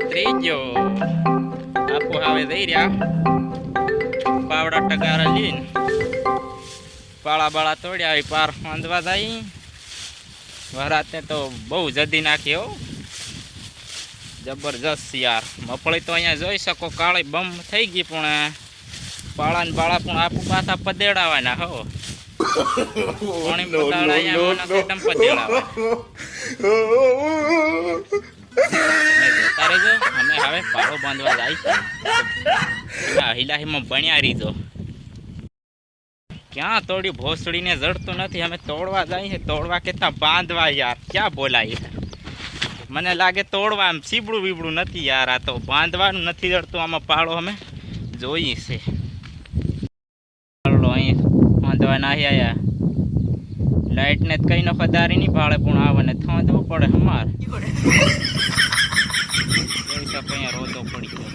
ત્રીજો આપો હવે દઈ રહ્યા પાવડા ટકારા લઈને પાળા બાળા તોડ્યા આવી પાર વાંધવા થાય વરાતે તો બહુ જદી નાખી હો જબરજસ્ત યાર મફળી તો અહીંયા જોઈ શકો કાળી બમ થઈ ગઈ પણ પાળા ને બાળા પણ આપું પાછા પદેડાવાના હો પાણી પદાળા અહીંયા પદેડાવા હવે પાળો બાંધવા જાય હિલાહીમાં બન્યા રીતો ક્યાં તોડ્યું? ભોસડીને જડતું નથી, અમે તોડવા જાય છે. તોડવા કેતા બાંધવા યાર, ક્યાં બોલાય મને લાગે તોડવા આમ સીબડું બીબડું નથી યાર, આ તો બાંધવાનું નથી જડતું આમાં પાળો અમે. જોઈએ છે. પાળો બાંધવા નાહી આયા. લાઈટને કઈ નો ખદારી નહીં ભાળે, પણ આવે ને થાંધવું પડે અમાર. જોઈ શકો